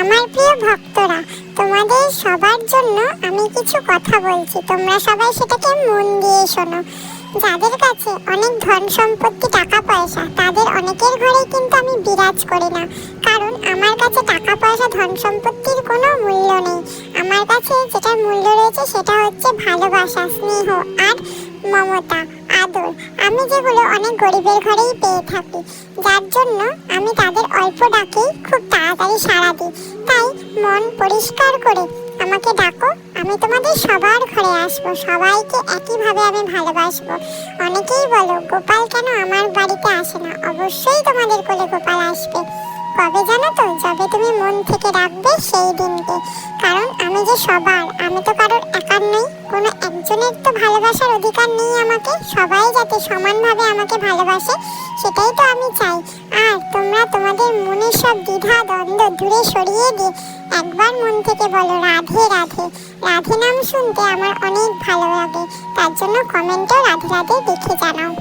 আমার প্রিয় ভক্তরা, তোমাদের সবার জন্য আমি কিছু কথা বলছি। তোমরা সবাই সেটাকে মন দিয়ে শোনো। যাদের কাছে অনেক ধন সম্পত্তি, টাকা পয়সা, তাদের অনেকের ঘরেই কিন্তু আমি বিরাজ করি না। কারণ আমার কাছে টাকা পয়সা, ধন সম্পত্তির কোনো মূল্য নেই। আমার কাছে যেটা মূল্য রয়েছে সেটা হচ্ছে ভালোবাসা, স্নেহ আর মমতা, আদর। আমি যেগুলো অনেক গরিবের ঘরেই পেয়ে থাকি, যার জন্য আমি তাদের অল্প ডাকেই খুব সাড়া দিই তাই মন পরিষ্কার করে আমাকে ডাকো, আমি তোমাদের সবার ঘরে আসব। সবাইকে একইভাবে আমি ভালোবাসবো। অনেকেই বলো, গোপাল কেন আমার বাড়িতে আসে না? অবশ্যই তোমাদের কোলে গোপাল আসবে। কবে জানো তো, যবে তুমি মন থেকে রাখবে সেই দিনকে। কারণ আমি যে সবার, আমি তো কারোর একার নই। কোনো একজনের তো ভালোবাসার অধিকার নেই আমাকে। সবাই যাতে সমানভাবে আমাকে ভালোবাসে, সেটাই তো আমি চাই। আর তোমরা তোমাদের মনের দূরে সরিয়ে দিয়ে একবার মন থেকে বলো, রাধে রাধে। রাধে নাম শুনতে আমার অনেক ভালো লাগে। তার জন্য কমেন্টেও রাধে রাধে দেখে জানাও।